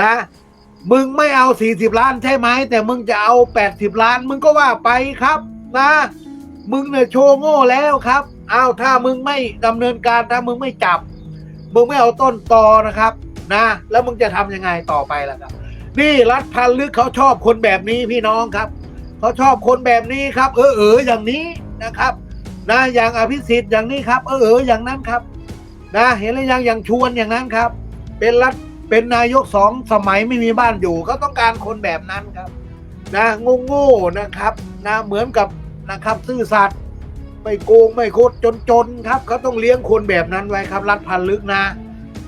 นะ มึงไม่เอาสี่สิบล้านใช่ไหม แต่มึงจะเอาแปดสิบล้าน มึงก็ว่าไปครับนะ มึงเนี่ยโชว์โง่แล้วครับอ้าวถ้ามึงไม่ดำเนินการถ้ามึงไม่จับ มึงไม่เอาต้นตอนะครับ นะ แล้วมึงจะทำยังไงต่อไปล่ะครับ นี่รัฐพันลึกเขาชอบคนแบบนี้พี่น้องครับเขาชอบคนแบบนี้ครับ เออเอออย่างนี้นะครับนะอย่างอภิสิทธิ์อย่างนี้ครับ เออเอออย่างนั้นครับนะเห็นหรือยังอย่างชวนอย่างนั้นครับ เป็นรัฐ เป็นนายกสองสมัยไม่มีบ้านอยู่เขาต้องการคนแบบนั้นครับ นะงงงๆนะครับ นะเหมือนกับนะครับซื่อสัตย์ไม่โกงไม่โคดจนๆครับเขาต้องเลี้ยงคนแบบนั้นไว้ครับ รัฐพันลึกนะ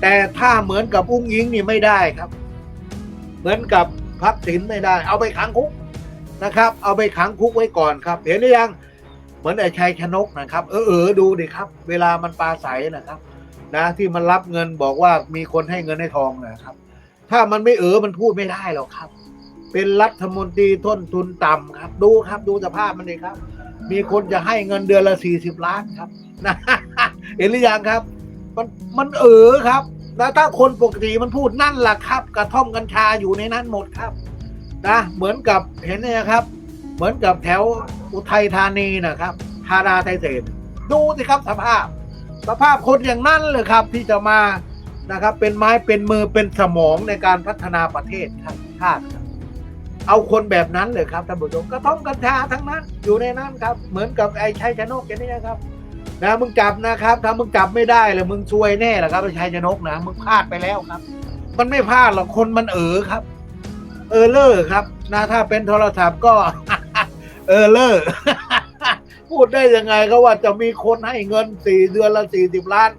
แต่ถ้าเหมือนกับอุ้งยิงนี่ไม่ได้ครับ เหมือนกับพักสินไม่ได้ เอาไปขังคุกนะครับ เอาไปขังคุกไว้ก่อนครับ เห็นหรือยังเหมือนไอ้ชัยชนกนะครับ เออเออดูดิครับ เวลามันปลาใสนะครับ นะที่มันรับเงินบอกว่ามีคนให้เงินให้ทองนะครับ ถ้ามันไม่เออมันพูดไม่ได้หรอกครับ เป็นรัฐมนตรีต้นทุนต่ำครับ ดูครับดูสภาพมันเลยครับ มีคนจะให้เงินเดือนละสี่สิบล้านครับนะเห็นหรือยังครับ มันมันเออครับแล้วถ้าคนปกติมันพูดนั่นแหละครับ กระท่อมกัญชาอยู่ในนั้นหมดครับนะเหมือนกับเห็นไหมครับ เหมือนกับแถวอุทัยธานีนะครับธาราไทยเศษดูสิครับสภาพ สภาพคนอย่างนั้นเลยครับที่จะมานะครับ เป็นไม้เป็นมือเป็นสมองในการพัฒนาประเทศครับชาติครับ เอาคนแบบนั้นเลยครับท่านผู้ชมกระท่อมกัญชาทั้งนั้นอยู่ในนั้นครับ เหมือนกับไอ้ชัยชนกอย่างนี้นะครับนะมึงจับนะครับ ถ้ามึงจับไม่ได้เลยมึงซวยแน่แหละครับไอ้ชัยชนกนะมึงพลาดไปแล้วครับ มันไม่พลาดหรอกคนมันเออครับ เออเลอร์ครับนะถ้าเป็นโทรศัพท์ก็ เออเลอร์ พูดได้ยังไงก็ว่าจะมีคนให้เงินสี่เดือนละสี่สิบล้าน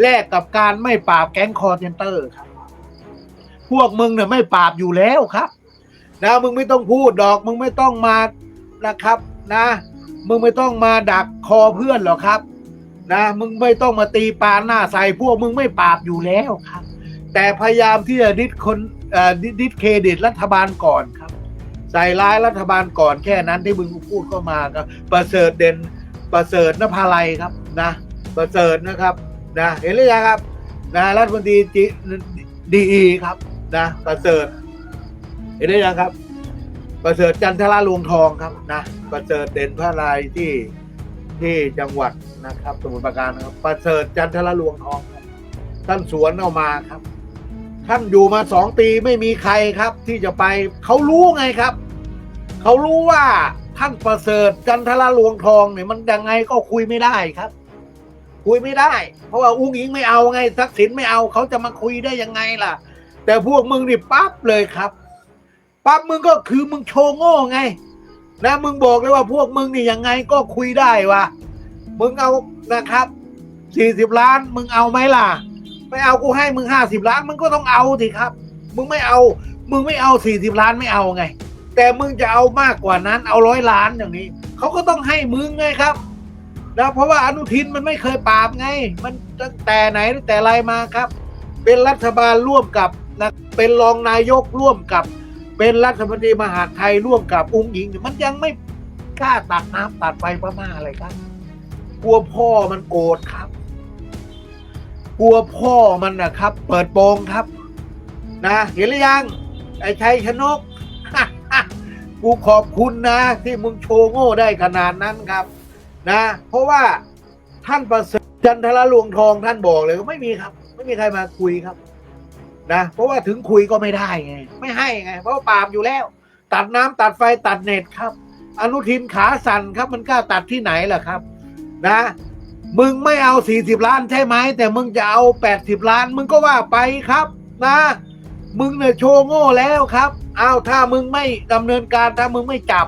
แลกกับการไม่ปราบแก๊งคอร์เซนเตอร์ครับ พวกมึงเนี่ยไม่ปราบอยู่แล้วครับนะมึงไม่ต้องพูดดอก มึงไม่ต้องมานะครับนะ มึงไม่ต้องมาดักคอเพื่อนหรอกครับ นะ มึงไม่ต้องมาตีปาหน้าใส่พวกมึงไม่ปราบอยู่แล้วครับ แต่พยายามที่จะดิสคนดิดิสเครดิตรัฐบาลก่อนครับ ใส่ร้ายรัฐบาลก่อนแค่นั้นที่มึงพูดเข้ามาก็ประเสริฐเด่นประเสริฐนภาลัยครับนะประเสริฐนะครับนะเห็นหรือยังครับนะรัฐมนตรีจีดีอีครับนะประเสริฐเห็นหรือยังครับ ประเสริฐจันทราลวงทองครับนะประเสริฐเด่นพระลายที่ที่จังหวัดนะครับ สมุทรปราการนะครับประเสริฐจันทราลวงทองท่านสวนเอามาครับ ท่านอยู่มาสองปีไม่มีใครครับ ที่จะไปเขารู้ไงครับ เขารู้ว่าท่านประเสริฐจันทราลวงทองเนี่ยมันยังไงก็คุยไม่ได้ครับ คุยไม่ได้ เพราะว่าอุ้งอิงไม่เอาไงทักษิณไม่เอาเขาจะมาคุยได้ยังไงล่ะ แต่พวกมึงนี่ปั๊บเลยครับปั๊บมึงก็คือมึงโชว์โง่ไงนะมึงบอกเลยว่าพวกมึงนี่ยังไงก็คุยได้วะมึงเอานะครับสี่สิบล้านมึงเอาไหมล่ะ ไม่เอากูให้มึงห้าสิบล้านมึงก็ต้องเอาสิครับ มึงไม่เอา มึงไม่เอาสี่สิบล้านไม่เอาไง แต่มึงจะเอามากกว่านั้น เอาร้อยล้านอย่างนี้เขาก็ต้องให้มึงไงครับนะเพราะว่าอนุทินมันไม่เคยปราบไง มันตั้งแต่ไหนตั้งแต่ไรมาครับ เป็นรัฐบาลร่วมกับนะเป็นรองนายกร่วมกับ เป็นรัฐมนตรีมหาดไทยร่วมกับอุ้งอิง มันยังไม่กล้าตัดน้ำตัดไฟพม่าอะไรครับ กลัวพ่อมันโกรธครับ กลัวพ่อมันนะครับ เปิดโปงครับ นะเห็นหรือยังไอ้ชัยชนกกูขอบคุณนะ ที่มึงโชว์โง่ได้ขนาดนั้นครับ นะ เพราะว่าท่านประเสริฐจันทรลวงทองท่านบอกเลยไม่มีครับ ไม่มีใครมาคุยครับ นะ เพราะว่าถึงคุยก็ไม่ได้ไง ไม่ให้ไง เพราะว่าปาบอยู่แล้ว ตัดน้ำตัดไฟตัดเน็ตครับ อนุทินขาสั่นครับ มันกล้าตัดที่ไหนล่ะครับ นะ มึงไม่เอาสี่สิบล้านใช่ไหม แต่มึงจะเอาแปดสิบล้าน มึงก็ว่าไปครับนะ มึงเนี่ยโชว์โง่แล้วครับเอาถ้ามึงไม่ดำเนินการถ้ามึงไม่จับ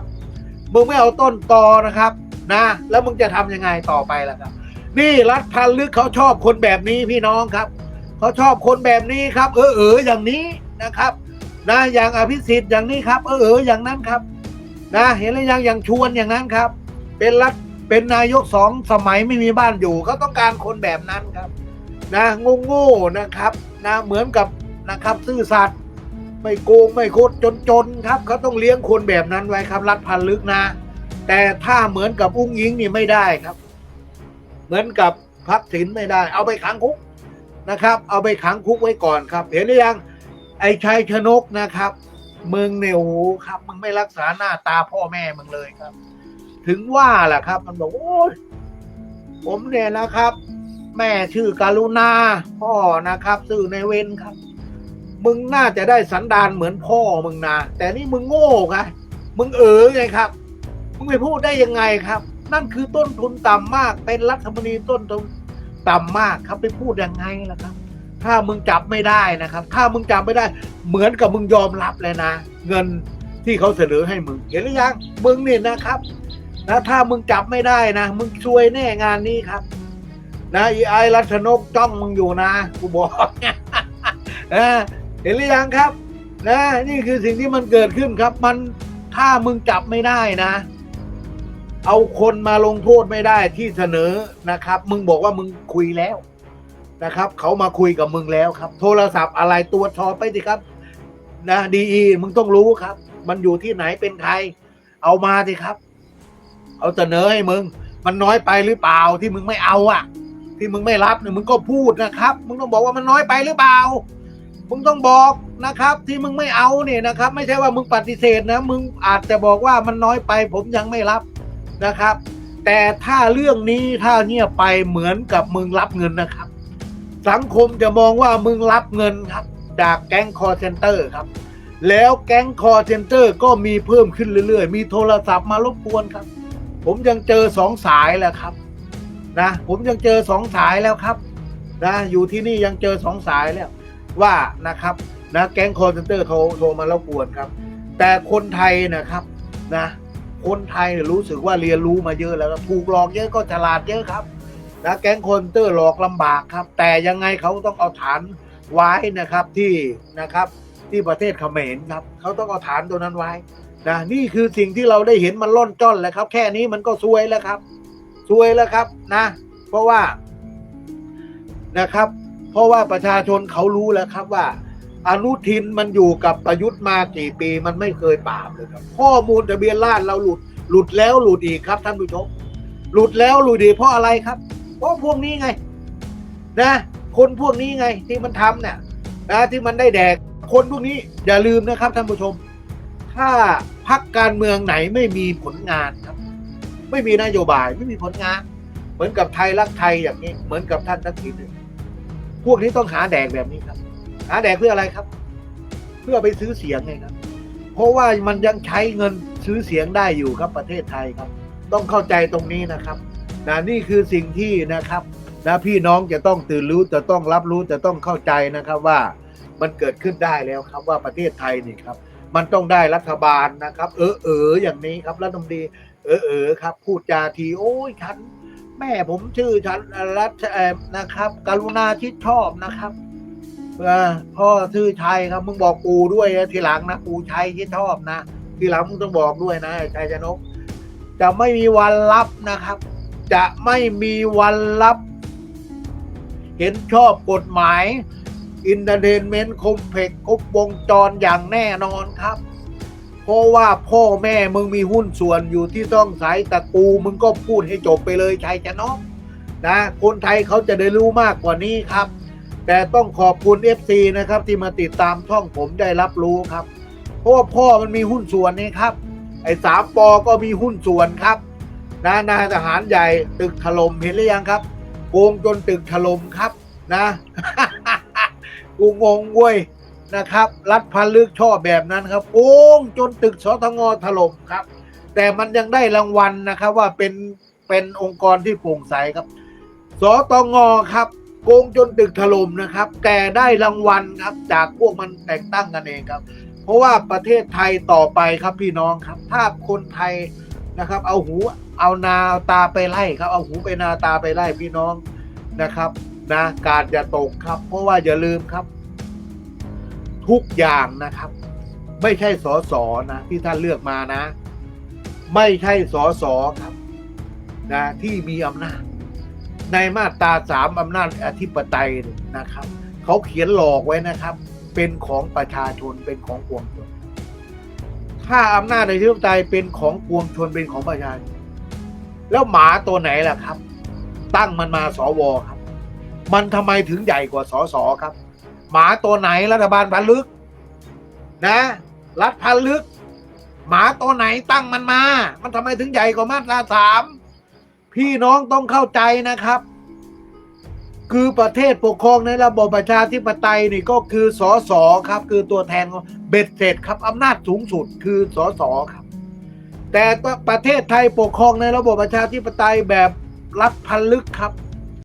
มึงไม่เอาต้นตอนะครับนะ แล้วมึงจะทำยังไงต่อไปล่ะครับ นี่รัฐพันลึกเขาชอบคนแบบนี้พี่น้องครับเขาชอบคนแบบนี้ครับ เออเอออย่างนี้นะครับนะอย่างอภิสิทธิ์อย่างนี้ครับ เออเอออย่างนั้นครับ นะ เห็นหรือยังอย่างชวนอย่างนั้นครับ เป็นรัฐ เป็นนายกสองสมัยไม่มีบ้านอยู่เขาต้องการคนแบบนั้นครับ นะงงงๆนะครับนะเหมือนกับนะครับ ซื่อสัตย์ไม่โกงไม่โคดจนๆครับเขาต้องเลี้ยงคนแบบนั้นไว้ครับ รัฐพันลึกนะ แต่ถ้าเหมือนกับอุ้งยิงนี่ไม่ได้ครับ เหมือนกับพักสินไม่ได้ เอาไปขังคุกนะครับ เอาไปขังคุกไว้ก่อนครับ เห็นหรือยังไอ้ชัยชนกนะครับมึงเนี่ยโอ้โหครับมึงไม่รักษาหน้าตาพ่อแม่มึงเลยครับ ถึงว่าแหละครับ มันบอกโอ้ยผมเนี่ยนะครับ แม่ชื่อการุณาพ่อนะครับชื่อในเวนครับ มึงน่าจะได้สันดานเหมือนพ่อมึงนะแต่นี่มึงโง่ไงมึงเอ๋อไงครับ มึงไปพูดได้ยังไงครับ นั่นคือต้นทุนต่ำมาก เป็นรัฐมนตรีต้นทุนต่ำมากครับไปพูดยังไงล่ะครับ ถ้ามึงจับไม่ได้นะครับ ถ้ามึงจับไม่ได้ เหมือนกับมึงยอมรับเลยนะ เงินที่เขาเสนอให้มึง เห็นหรือยัง มึงเนี่ยนะครับ นะถ้ามึงจับไม่ได้นะมึงช่วยแน่งานนี้ครับ นะอีไอรัชนกจ้องมึงอยู่นะกูบอกนะเห็นหรือยังครับ นะนี่คือสิ่งที่มันเกิดขึ้นครับ มันถ้ามึงจับไม่ได้นะ เอาคนมาลงโทษไม่ได้ที่เสนอนะครับ มึงบอกว่ามึงคุยแล้วนะครับ เขามาคุยกับมึงแล้วครับ โทรศัพท์อะไรตรวจสอไปสิครับ นะดีมึงต้องรู้ครับ มันอยู่ที่ไหนเป็นใคร เอามาสิครับ เอาเสนอให้มึง มันน้อยไปหรือเปล่าที่มึงไม่เอาอะ ที่มึงไม่รับเนี่ยมึงก็พูดนะครับ มึงต้องบอกว่ามันน้อยไปหรือเปล่า มึงต้องบอกนะครับ ที่มึงไม่เอาเนี่ยนะครับ ไม่ใช่ว่ามึงปฏิเสธนะ มึงอาจจะบอกว่ามันน้อยไป ผมยังไม่รับนะครับ แต่ถ้าเรื่องนี้ถ้าเงียบไปเหมือนกับมึงรับเงินนะครับ สังคมจะมองว่ามึงรับเงินครับจากแก๊งคอร์เซนเตอร์ครับแล้วแก๊งคอร์เซนเตอร์ก็มีเพิ่มขึ้นเรื่อยๆ มีโทรศัพท์มารบกวนครับ ผมยังเจอสองสายแล้วครับนะผมยังเจอสองสายแล้วครับนะอยู่ที่นี่ยังเจอสองสายแล้ว ว่านะครับนะแก๊งคอร์เซนเตอร์เขาโทรมารบกวนครับ แต่คนไทยนะครับนะคนไทยรู้สึกว่าเรียนรู้มาเยอะแล้วถูกหลอกเยอะก็ฉลาดเยอะครับนะแก๊งคอร์เซนเตอร์หลอกลำบากครับ แต่ยังไงเขาต้องเอาฐานไว้นะครับที่นะครับที่ประเทศเขมรครับเขาต้องเอาฐานตัวนั้นไว้ นะนี่คือสิ่งที่เราได้เห็นมันล่อนจ้อนแล้วครับ แค่นี้มันก็ซวยแล้วครับซวยแล้วครับนะ เพราะว่านะครับ เพราะว่าประชาชนเขารู้แล้วครับว่า อนุทินมันอยู่กับประยุทธ์มากี่ปีมันไม่เคยปราบเลยครับ ข้อมูลทะเบียนราษเราหลุดหลุดแล้วหลุดอีกครับท่านผู้ชมหลุดแล้วหลุดอีกเพราะอะไรครับ เพราะพวกนี้ไง นะ คนพวกนี้ไงที่มันทำเนี่ยนะที่มันได้แดกคนพวกนี้อย่าลืมนะครับท่านผู้ชม ถ้าพักการเมืองไหนไม่มีผลงานครับ ไม่มีนโยบายไม่มีผลงาน เหมือนกับไทยรักไทยอย่างนี้ เหมือนกับท่านทักษิณพวกนี้ต้องหาแดกแบบนี้ครับ หาแดกเพื่ออะไรครับ เพื่อไปซื้อเสียงไงครับ เพราะว่ามันยังใช้เงินซื้อเสียงได้อยู่ครับประเทศไทยครับ ต้องเข้าใจตรงนี้นะครับนะนี่คือสิ่งที่นะครับนะพี่น้องจะต้องตื่นรู้จะต้องรับรู้จะต้องเข้าใจนะครับว่ามันเกิดขึ้นได้แล้วครับว่าประเทศไทยนี่ครับ มันต้องได้รัฐบาลนะครับ เออเอออย่างนี้ครับรัฐมนตรีเออเออครับ พูดจาที โอ้ยฉัน แม่ผมชื่อฉันรัชเอ่อนะครับ กรุณาชิดชอบนะครับอพ่อชื่อชัยครับมึงบอกปูด้วยนะทีหลังนะปูชัยชิดชอบนะทีหลังมึงต้องบอกด้วยนะชัยชนก จะไม่มีวันรับนะครับ จะไม่มีวันรับ เห็นชอบกฎหมาย อินเตอร์เทนเมนต์คอมเพกครบวงจรอย่างแน่นอนครับ เพราะว่าพ่อแม่มึงมีหุ้นส่วนอยู่ที่ต้องสายตะกูมึงก็พูดให้จบไปเลยชัยชนกนะคนไทยเขาจะได้รู้มากกว่านี้ครับ แต่ต้องขอบคุณ FC นะครับ ที่มาติดตามช่องผมได้รับรู้ครับ เพราะว่าพ่อมันมีหุ้นส่วนนี่ครับ ไอ้สามปอก็มีหุ้นส่วนครับนะนายทหารใหญ่ตึกถล่มเห็นหรือยังครับโกงจนตึกถล่มครับนะ กูงงเว้ยนะครับ รัฐพันลึกชอบแบบนั้นครับโกงจนตึกสตงถล่มครับ แต่มันยังได้รางวัลนะครับว่าเป็นเป็นองค์กรที่โปร่งใสครับสตงครับโกงจนตึกถล่มนะครับ แต่ได้รางวัลครับจากพวกมันแต่งตั้งกันเองครับ เพราะว่าประเทศไทยต่อไปครับพี่น้องครับ ถ้าคนไทยนะครับ เอาหูเอานาเอาตาไปไล่ครับ เอาหูไปนาตาไปไล่พี่น้องนะครับ นะการจะตกครับ เพราะว่าอย่าลืมครับ ทุกอย่างนะครับ ไม่ใช่สอสอนะ ที่ท่านเลือกมานะ ไม่ใช่สอสอครับนะที่มีอำนาจ ในมาตราสามอำนาจอธิปไตยนะครับ เขาเขียนหลอกไว้นะครับ เป็นของประชาชนเป็นของปวงชนถ้าอำนาจในธิปไตยเป็นของปวงชนเป็นของประชาชนแล้วหมาตัวไหนล่ะครับ ตั้งมันมาสวครับ มันทำไมถึงใหญ่กว่าสสครับ หมาตัวไหนรัฐบาลพันลึก นะ รัฐพันลึก หมาตัวไหนตั้งมันมา มันทำไมถึงใหญ่กว่ามาตราสามพี่น้องต้องเข้าใจนะครับ คือประเทศปกครองในระบบประชาธิปไตยนี่ก็คือสอสอครับ คือตัวแทนของเบ็ดเสร็จครับอำนาจสูงสุดคือสอสอครับ แต่ประเทศไทยปกครองในระบบประชาธิปไตยแบบรัฐพันลึกครับ